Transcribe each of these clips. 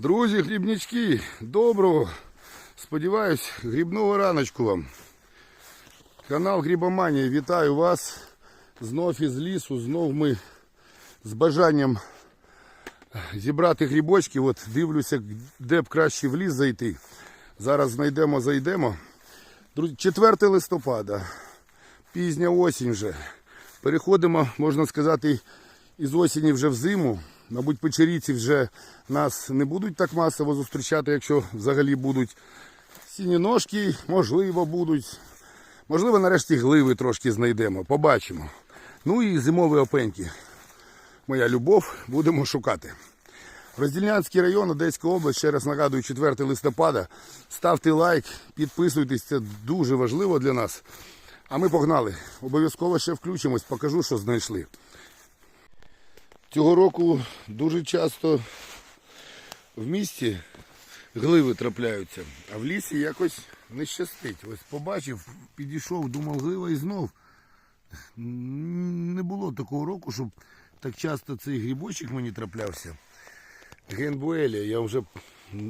Друзі, хлібнячки, доброго. Сподіваюсь, грібного раночку вам. Канал Грібоманія, вітаю вас. Знов із лісу, знов ми з бажанням зібрати грибочки. От дивлюся, де б краще в ліс зайти. Зараз знайдемо, зайдемо. 4 листопада, пізня осінь вже. Переходимо, можна сказати, із осені вже в зиму. Мабуть, печерійці вже нас не будуть так масово зустрічати, якщо взагалі будуть. Сіні ножки, можливо, будуть. Можливо, нарешті гливи трошки знайдемо, побачимо. Ну і зимові опеньки. Моя любов, будемо шукати. Роздільнянський район, Одеська область, ще раз нагадую, 4 листопада. Ставте лайк, підписуйтесь, це дуже важливо для нас. А ми погнали. Обов'язково ще включимось, покажу, що знайшли. Цього року дуже часто в місті гливи трапляються, а в лісі якось не щастить. Ось побачив, підійшов, думав, глива і знов. Не було такого року, щоб так часто цей грибочок мені траплявся. Генбуелія, я вже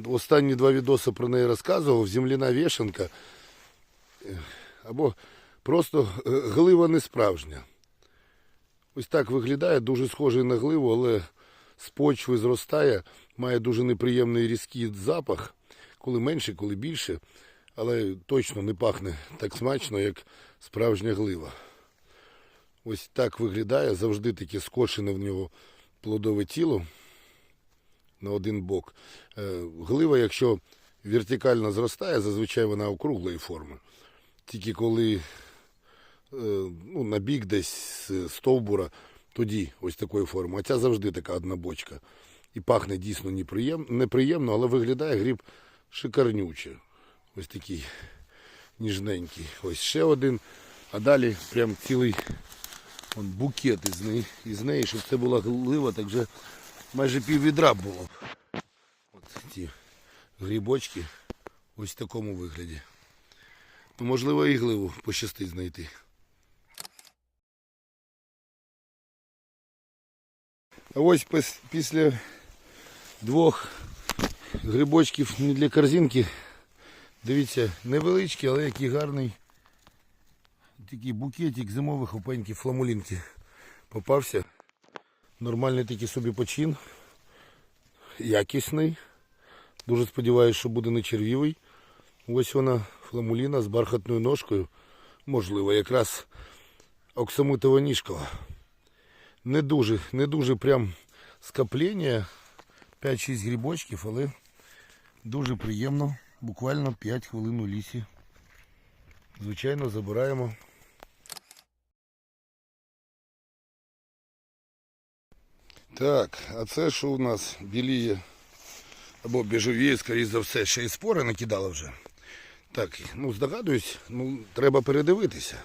останні два відоси про неї розказував. Земляна вішенка. Або просто е, глива не справжня. Ось так виглядає, дуже схожий на гливу, але з почви зростає, має дуже неприємний різкий запах, коли менше, коли більше, але точно не пахне так смачно, як справжня глива. Ось так виглядає, завжди таке скошене в нього плодове тіло на один бок. Е, Глива, якщо вертикально зростає, зазвичай вона округлої форми. Тільки коли ну, на бік десь з стовбура, тоді ось такої форми. А ця завжди така одна бочка. І пахне дійсно неприємно, але виглядає гриб шикарнюче. Ось такий ніжненький. Ось ще один. А далі прям цілий он, букет із неї, із неї, щоб це була глива, так вже майже пів відра було. От ці грибочки ось в такому вигляді. Ну, можливо, і гливу пощастить знайти. Ось після двох грибочків не для корзинки. Дивіться, невеличкий, але який гарний такий букетик зимових опеньків фламулінки попався. Нормальний такий собі почин. Якісний. Дуже сподіваюся, що буде не червівий. Ось вона фламуліна з бархатною ножкою. Можливо, якраз оксамитова ніжкова. Не дуже, не дуже прям скоплення. 5-6 грибочків, але дуже приємно. Буквально 5 хвилин у лісі. Звичайно, забираємо. Так, а це що у нас біліє або біжовіє, скоріш за все, ще й спори накидали вже. Так, ну здогадуюсь, ну треба передивитися.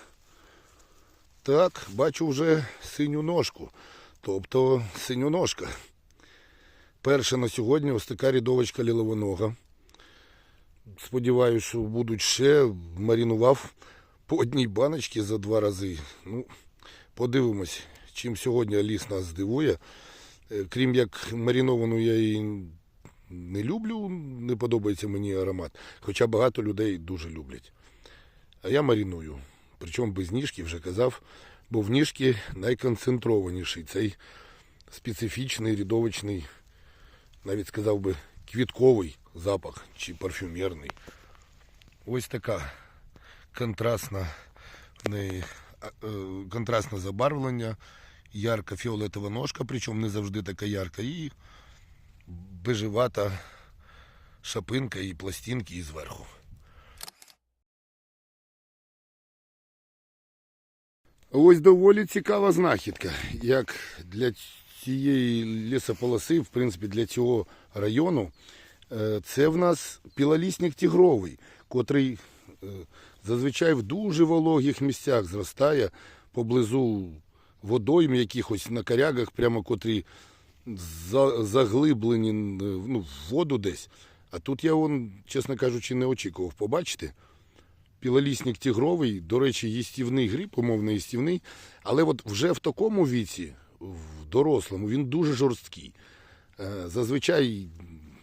Так, бачу вже синю ножку. Тобто синю ножка. Перша на сьогодні ось така рядовочка ліловонога. Сподіваюся, що будуть ще. Марінував по одній баночці за два рази. Ну, подивимось, чим сьогодні ліс нас здивує. Е, Крім як мариновану я її не люблю, не подобається мені аромат. Хоча багато людей дуже люблять. А я маріную. Причому без ніжки вже казав, бо в ніжки найконцентрованіший цей специфічний рядовочний, навіть сказав би, квітковий запах чи парфюмерний. Ось така контрастна, а, е, контрастне забарвлення, ярка фіолетова ножка, причому не завжди така ярка, і бежевата шапинка і пластинки і зверху. Ось доволі цікава знахідка, як для цієї лісополоси, в принципі, для цього району. Е, Це в нас пілолісник тігровий, котрий е, зазвичай в дуже вологих місцях зростає поблизу водойм якихось на корягах, прямо котрі за- заглиблені ну, в воду десь. А тут я, чесно кажучи, не очікував побачити. Пілолісник тігровий, до речі, їстівний гриб, умовно їстівний, але от вже в такому віці, в дорослому, він дуже жорсткий. Е, Зазвичай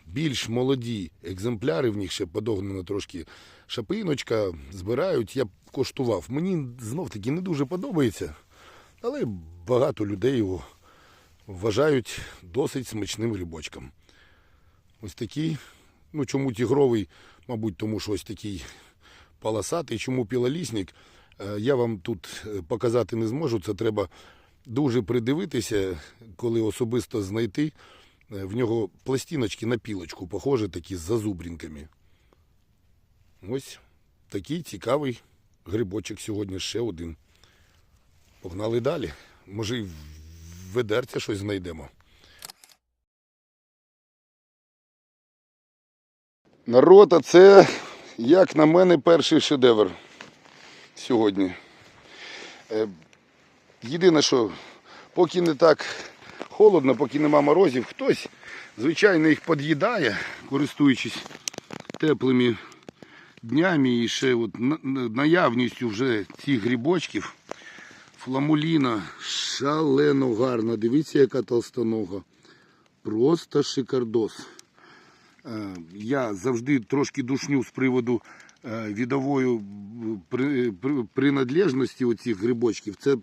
більш молоді екземпляри, в них ще подогнана трошки шапиночка, збирають. Я коштував. Мені знов таки не дуже подобається, але багато людей його вважають досить смачним грибочком. Ось такий, ну чому тігровий, мабуть, тому що ось такий полосатий, чому пілолісник, е, я вам тут е, показати не зможу. Це треба дуже придивитися, коли особисто знайти. Е, В нього пластиночки на пілочку, похожі такі з зазубрінками. Ось такий цікавий грибочок сьогодні ще один. Погнали далі. Може, і в ведерці щось знайдемо. Народ, а це, як на мене, перший шедевр сьогодні. Е, Єдине, що поки не так холодно, поки нема морозів, хтось, звичайно, їх під'їдає, користуючись теплими днями і ще от на- на- наявністю вже цих грибочків. Фламуліна шалено гарна. Дивіться, яка толстонога. Просто шикардос. Е, Я завжди трошки душню з приводу е, відової при- принадлежності оцих грибочків. Це,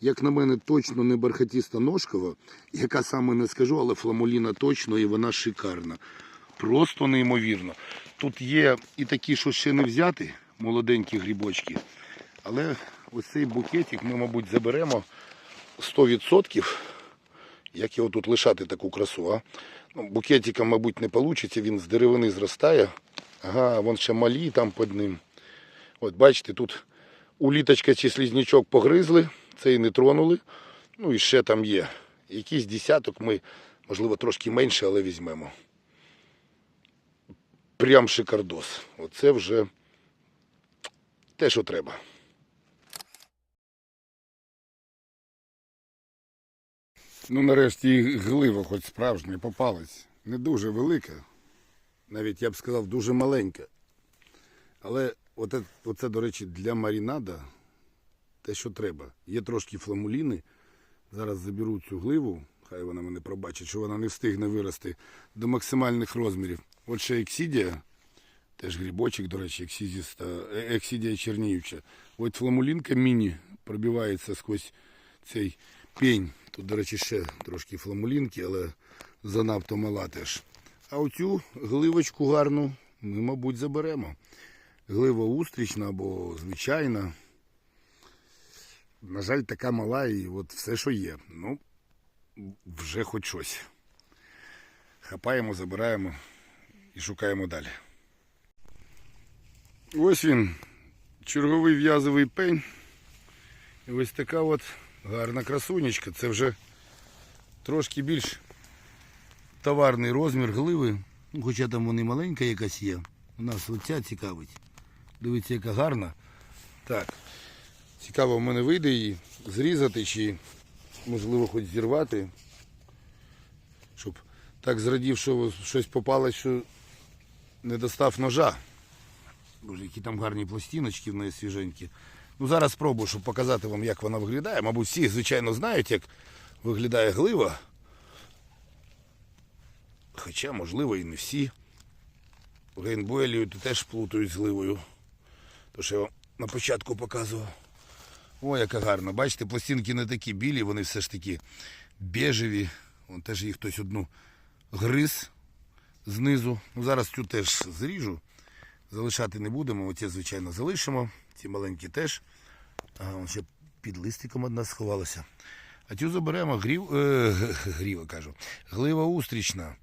як на мене, точно не бархатіста ножкова, яка саме не скажу, але фламуліна точно і вона шикарна. Просто неймовірно. Тут є і такі, що ще не взяти, молоденькі грибочки. Але ось цей букетик ми, мабуть, заберемо 100%. Як його тут лишати таку красу, а? Ну, букетика, мабуть, не вийде, він з деревини зростає. Ага, вон ще малі там під ним. От бачите, тут уліточка чи слізнячок погризли, цей не тронули. Ну і ще там є. Якийсь десяток ми, можливо, трошки менше, але візьмемо. Прям шикардос. Оце вже те, що треба. Ну, нарешті і глива хоч справжня попалась. Не дуже велика. Навіть я б сказав, дуже маленька. Але оце, оце до речі, для марінада те, що треба. Є трошки фламуліни. Зараз заберу цю гливу, хай вона мене пробачить, що вона не встигне вирости до максимальних розмірів. От ще ексідія, теж грибочок, до речі, е, ексідія черніюча. От фламулінка міні пробивається сквозь цей пень. Тут, до речі, ще трошки фламулінки, але занадто мала теж. А оцю гливочку гарну ми, мабуть, заберемо. Глива устрічна або звичайна. На жаль, така мала і от все, що є. Ну, вже хоч щось. Хапаємо, забираємо і шукаємо далі. Ось він, черговий в'язовий пень. І ось така от гарна красунечка. Це вже трошки більш товарний розмір гливи. Ну, Хоча там вони маленька якась є. У нас оця цікавить. Дивіться, яка гарна. Так. Цікаво, в мене вийде її зрізати чи можливо хоч зірвати. Щоб так зрадів, що щось попалось, що не достав ножа. Боже, які там гарні пластиночки в неї свіженькі. Ну зараз спробую, щоб показати вам, як вона виглядає. Мабуть, всі, звичайно, знають, як виглядає глива. Хоча, можливо, і не всі. Гейнбойлію теж плутають з гливою. То, що я вам на початку показував. О, яка гарна. Бачите, пластинки не такі білі, вони все ж таки бежеві. Вон теж їх хтось одну гриз знизу. Ну, зараз цю теж зріжу. Залишати не будемо. Оці, звичайно, залишимо. Ці маленькі теж. А, ще під листиком одна сховалася. А цю заберемо грів, е, гріва, кажу. Глива устрічна.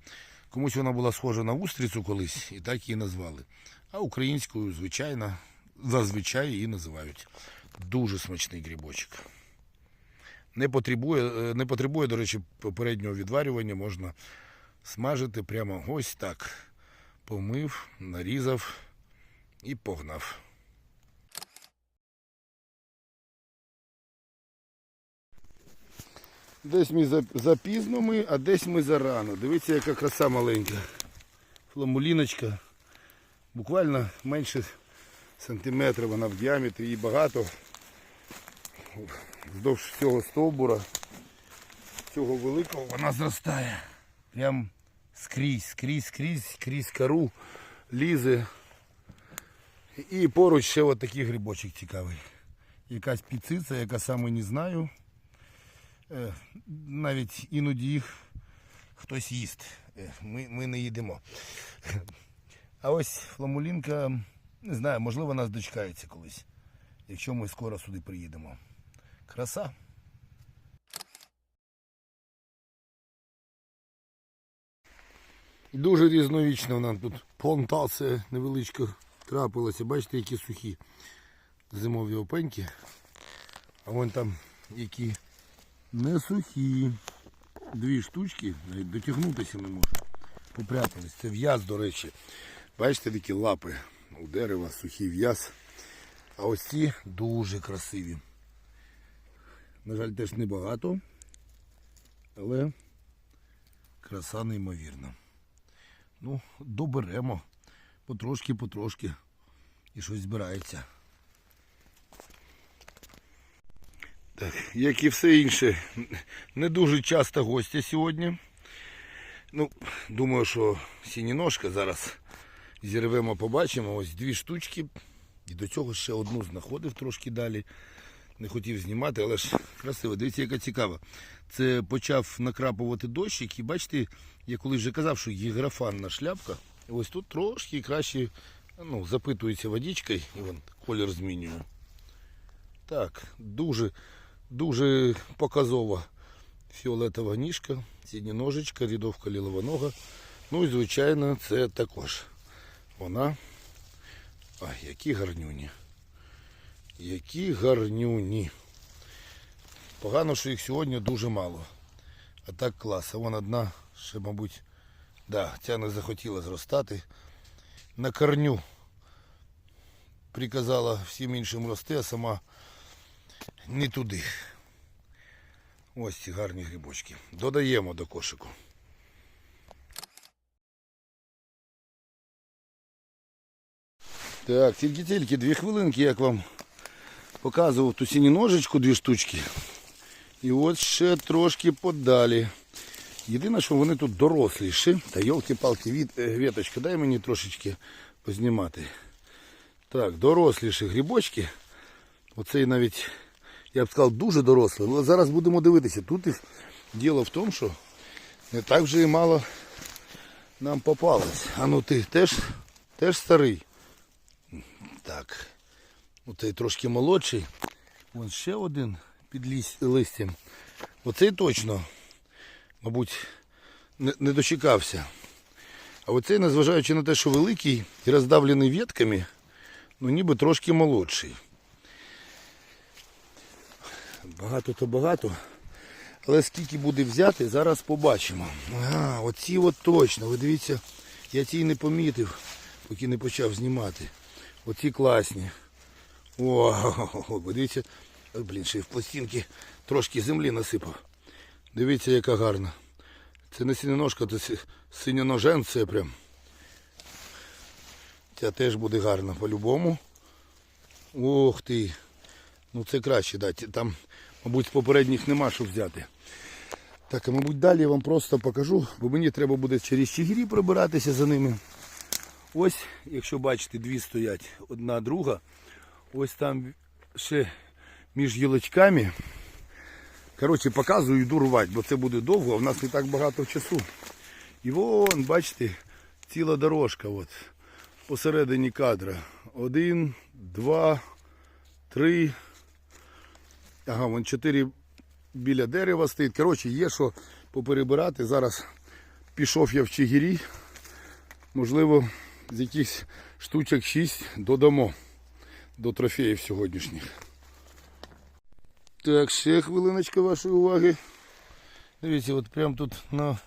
Комусь вона була схожа на устрицю колись, і так її назвали. А українською, звичайно, зазвичай її називають. Дуже смачний грибочок. Не потребує, е, не потребує, до речі, попереднього відварювання. Можна смажити прямо ось так. Помив, нарізав і погнав. Десь ми запізно ми, а десь ми зарано. Дивіться, яка краса маленька. Фламуліночка. Буквально менше сантиметра вона в діаметрі і багато. Вздовж цього стовбура, цього великого, вона зростає. Прям скрізь, скрізь, скрізь, крізь кору лізе. І поруч ще от такий грибочок цікавий. Якась піциця, яка саме не знаю. Е, Навіть іноді їх хтось їсть. Е, Ми, ми не їдемо. А ось фламулінка, не знаю, можливо, нас дочекається колись, якщо ми скоро сюди приїдемо. Краса. Дуже різновічна нам тут плантація невеличка трапилася. Бачите, які сухі зимові опеньки. А вон там які не сухі. Дві штучки, навіть дотягнутися не можу. Попрятались. Це в'яз, до речі. Бачите, такі лапи у дерева, сухий в'яз. А ось ці дуже красиві. На жаль, теж небагато, але краса неймовірна. Ну, доберемо потрошки, потрошки. І щось збирається. Так, як і все інше, не дуже часто гостя сьогодні. Ну, думаю, що сініножка зараз зірвемо, побачимо. Ось дві штучки. І до цього ще одну знаходив трошки далі. Не хотів знімати, але ж красиво. Дивіться, яка цікава. Це почав накрапувати дощик, і бачите, я колись вже казав, що гіграфанна шляпка. І ось тут трошки краще ну, запитується водичкою і вон колір змінює. Так, дуже, дуже показова фіолетова ніжка, сідня ножичка, рядовка лілова нога. Ну і звичайно, це також. Вона. Ай, які гарнюні. Які гарнюні. Погано, що їх сьогодні дуже мало. А так клас. А вон одна ще, мабуть, да, ця не захотіла зростати. На корню приказала всім іншим рости, а сама не туди. Ось ці гарні грибочки. Додаємо до кошику. Так, тільки-тільки дві хвилинки, як вам показував ту сіні ножичку, дві штучки. І от ще трошки подалі. Єдине, що вони тут доросліші. Та йолки-палки, від, е, Віточка, дай мені трошечки познімати. Так, доросліші грибочки. Оцей навіть, я б сказав, дуже дорослий. Але зараз будемо дивитися. Тут їх діло в тому, що не так вже і мало нам попалось. А ну ти теж, теж старий. Так. Оцей трошки молодший. Вон ще один під листям. Оцей точно, мабуть, не, не дочекався. А оцей, незважаючи на те, що великий і роздавлений ветками, ну ніби трошки молодший. Багато то багато. Але скільки буде взяти, зараз побачимо. А, оці от точно. Ви дивіться, я ці не помітив, поки не почав знімати. Оці класні. О, ви дивіться. Блін, ще й в пластинки трошки землі насипав. Дивіться, яка гарна. Це не синяножка, це си- синяножен, це прям. Ця теж буде гарна по-любому. Ох ти. Ну це краще, да. Там, мабуть, з попередніх нема що взяти. Так, а мабуть, далі я вам просто покажу, бо мені треба буде через чигирі пробиратися за ними. Ось, якщо бачите, дві стоять одна друга. Ось там ще між гілочками. Коротше, показую, йду рвати, бо це буде довго, а в нас не так багато часу. І вон, бачите, ціла дорожка от, посередині кадра. Один, два, три. Ага, вон чотири біля дерева стоїть. Коротше, є що поперебирати. Зараз пішов я в Чигирі. Можливо, з якихось штучок 6 додамо до трофеїв сьогоднішніх. Так, ще хвилиночка вашої уваги. Дивіться, от прямо тут на,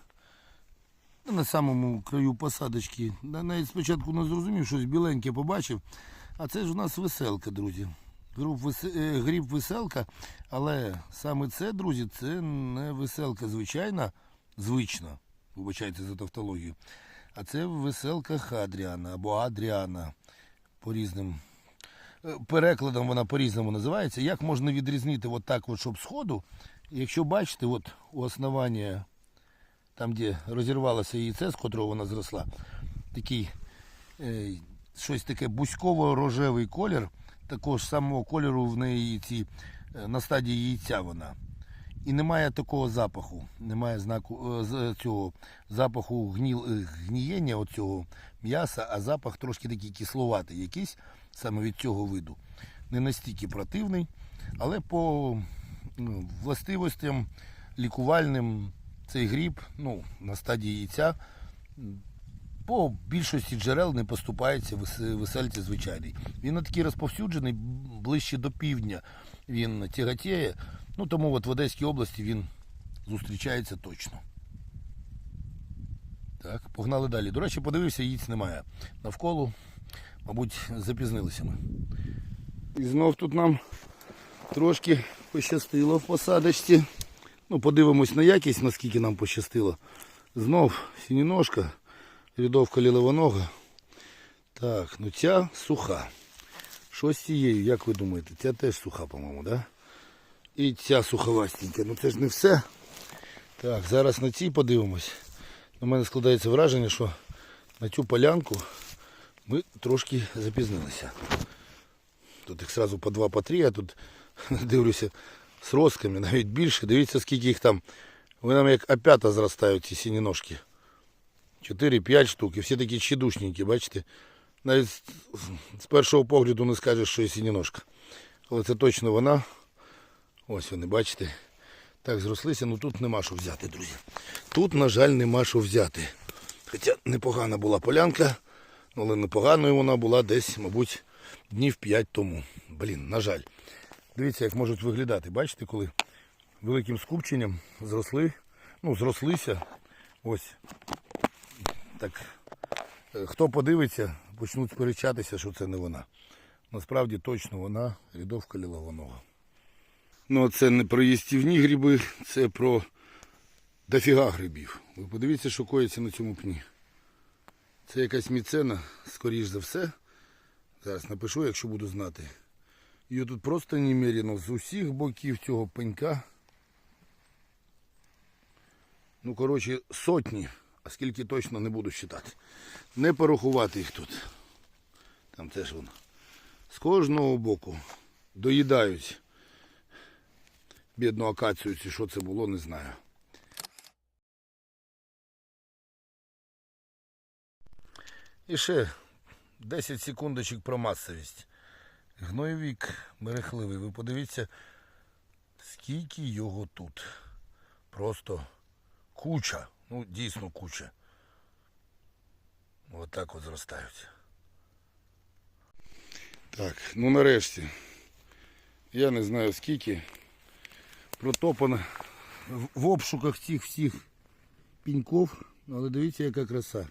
на самому краю посадочки. Навіть спочатку не зрозумів, щось біленьке побачив. А це ж у нас веселка, друзі. Весе- е, веселка, але саме це, друзі, це не веселка звичайна, звична, вибачайте за тавтологію. А це веселка Хадріана або Адріана по різним е, перекладом вона по-різному називається. Як можна відрізнити от так, от, щоб сходу, якщо бачите, от у основання там де розірвалося яйце, з котрого вона зросла, такий е, щось таке бузьково-рожевий колір, такого ж самого кольору в неї ці, е, на стадії яйця вона. І немає такого запаху, немає знаку е, цього запаху гніл, е, гнієння оцього м'яса, а запах трошки такий кисловатий якийсь саме від цього виду. Не настільки противний, але по ну, властивостям лікувальним цей гріб ну, на стадії яйця по більшості джерел не поступається вес- весельці звичайний. Він такий розповсюджений, ближче до півдня він тяготіє. Ну тому от в Одеській області він зустрічається точно. Так, погнали далі. До речі, подивився, яєць немає. Навколо, мабуть, запізнилися ми. І знов тут нам трошки пощастило в посадочці. Ну, подивимось на якість, наскільки нам пощастило. Знов сініножка, рядовка ліловонога. Так, ну ця суха. Що з цією, як ви думаєте? Ця теж суха, по-моєму. Да? І ця суховастенька. Ну це ж не все. Так, зараз на цій подивимось. У мене складається враження, що на цю полянку ми трошки запізнилися. Тут їх одразу по два, по три, а тут дивлюся з розками, навіть більше. Дивіться, скільки їх там. Вони нам як опята зростають ці сіні ножки. 4-5 штук. І всі такі чедушненькі, бачите? Навіть з першого погляду не скажеш, що є сініножка. Але це точно вона. Ось вони, бачите. Так, зрослися, ну тут нема що взяти, друзі. Тут, на жаль, нема що взяти. Хоча непогана була полянка, але непоганою вона була десь, мабуть, днів 5 тому. Блін, на жаль. Дивіться, як можуть виглядати. Бачите, коли великим скупченням зросли, ну, зрослися. Ось. Так. е, Хто подивиться, почнуть сперечатися, що це не вона. Насправді точно вона рядовка ліловонога. Ну, це не про їстівні гриби, це про дофіга грибів. Ви подивіться, що коїться на цьому пні. Це якась міцена, скоріш за все. Зараз напишу, якщо буду знати. Її тут просто немерено з усіх боків цього пенька. Ну, коротше, сотні, а скільки точно не буду считати. Не порахувати їх тут. Там теж воно. З кожного боку доїдають бідну акацію, чи що це було, не знаю. І ще 10 секундочок про масовість. Гнойовік мерехливий. Ви подивіться, скільки його тут. Просто куча. Ну, дійсно куча. Отак от зростають. Так, ну нарешті. Я не знаю скільки. Протопано в- обшуках цих всіх піньков. Але дивіться, яка краса.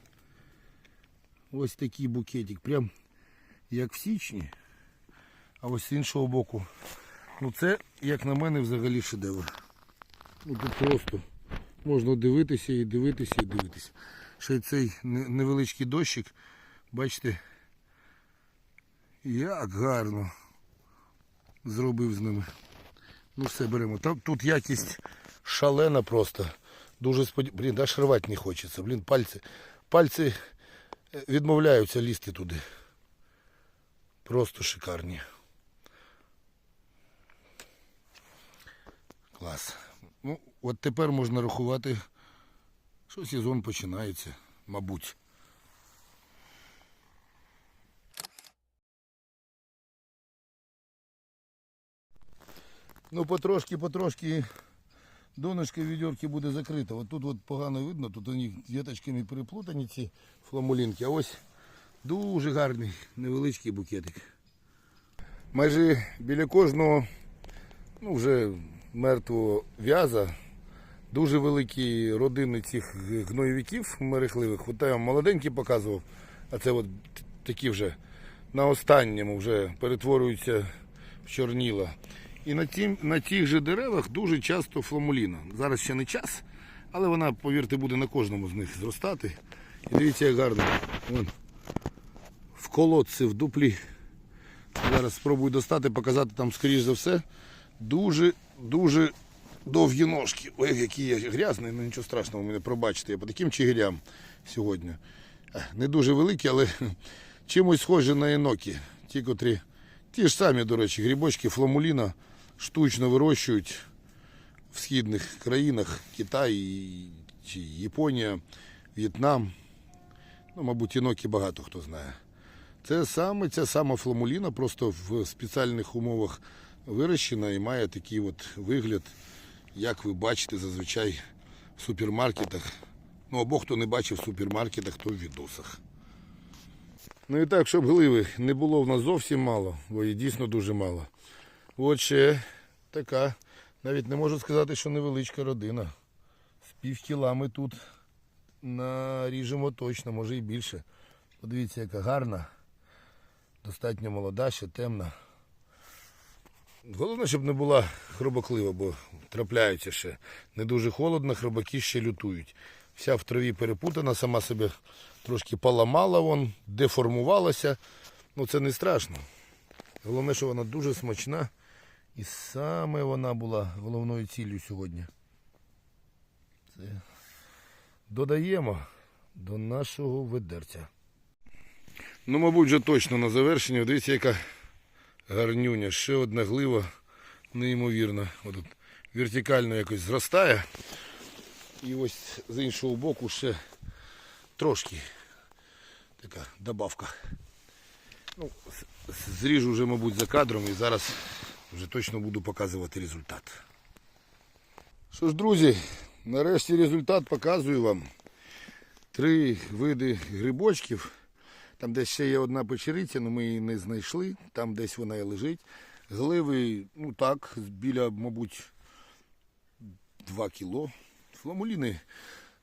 Ось такий букетик. Прям як в січні. А ось з іншого боку. Ну це, як на мене, взагалі шедевр. Ну тут просто можна дивитися і дивитися і дивитися. Ще цей невеличкий дощик, бачите, як гарно зробив з ними. Ну все беремо. Там тут якість шалена просто. Дуже сподів... Блін, аж рвати не хочеться. Блін, пальці. Пальці е, відмовляються лізти туди. Просто шикарні. Клас. Ну, от тепер можна рахувати, що сезон починається, мабуть. Ну, потрошки, потрошки донышко відьорки буде закрито. От тут от погано видно, тут у них віточками переплутані ці фламулінки, а ось дуже гарний невеличкий букетик. Майже біля кожного ну, вже мертвого в'яза дуже великі родини цих гноєвиків мерехливих. От я вам молоденький показував, а це от такі вже на останньому вже перетворюються в чорніла. І на, тім, на тих же деревах дуже часто фламуліна. Зараз ще не час, але вона, повірте, буде на кожному з них зростати. І дивіться, як гарно. Вон, в колодці, в дуплі. Зараз спробую достати, показати там, скоріш за все, дуже, дуже довгі ножки. Ой, які я грязний, ну нічого страшного, мене пробачте. Я по таким чигирям сьогодні. Е, Не дуже великі, але чимось схожі на енокі. Ті, котрі, ті ж самі, до речі, грибочки фламуліна штучно вирощують в східних країнах Китай чи Японія, В'єтнам. Ну, мабуть, інокі багато хто знає. Це саме ця сама фламуліна, просто в спеціальних умовах вирощена і має такий от вигляд, як ви бачите зазвичай в супермаркетах. Ну або хто не бачив в супермаркетах, то в відосах. Ну і так, щоб гливи не було в нас зовсім мало, бо її дійсно дуже мало. От ще така, навіть не можу сказати, що невеличка родина. З пів кіла ми тут наріжемо точно, може і більше. Подивіться, яка гарна, достатньо молода, ще темна. Головне, щоб не була хробоклива, бо трапляються ще. Не дуже холодно, хробаки ще лютують. Вся в траві перепутана, сама себе трошки поламала, вон, деформувалася. Ну це не страшно. Головне, що вона дуже смачна. І саме вона була головною ціллю сьогодні. Це додаємо до нашого ведерця. Ну, мабуть, вже точно на завершення. Дивіться, яка гарнюня. Ще одна глива неймовірна. Отут вертикально якось зростає. І ось з іншого боку ще трошки така добавка. Ну, зріжу вже, мабуть, за кадром і зараз вже точно буду показувати результат. Що ж, друзі, нарешті результат показую вам. Три види грибочків. Там десь ще є одна печериця, але ми її не знайшли. Там десь вона і лежить. Гливи, ну так, біля, мабуть, 2 кіло. Фламуліни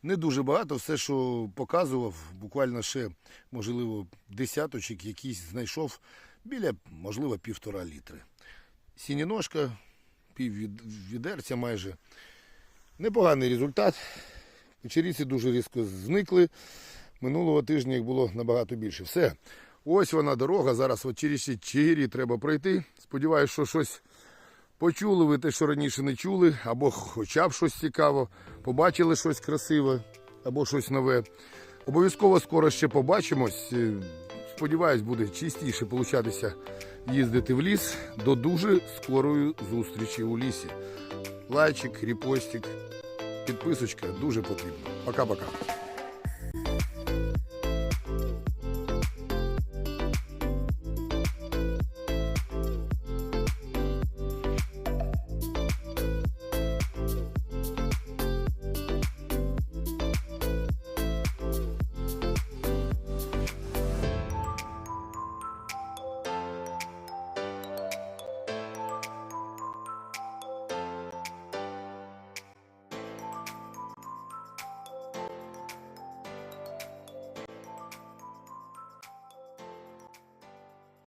не дуже багато. Все, що показував, буквально ще, можливо, десяточок якийсь знайшов біля, можливо, півтора літри. Сініножка, пів відерця майже. Непоганий результат. Печеріці дуже різко зникли. Минулого тижня їх було набагато більше. Все. Ось вона дорога. Зараз от через ці чигирі треба пройти. Сподіваюсь, що щось почули ви те, що раніше не чули, або хоча б щось цікаво, побачили щось красиве, або щось нове. Обов'язково скоро ще побачимось. Е, Сподіваюсь, буде частіше получатися їздити в ліс. До дуже скорої зустрічі у лісі. Лайчик, репостик, підписочка дуже потрібно. Пока-пока.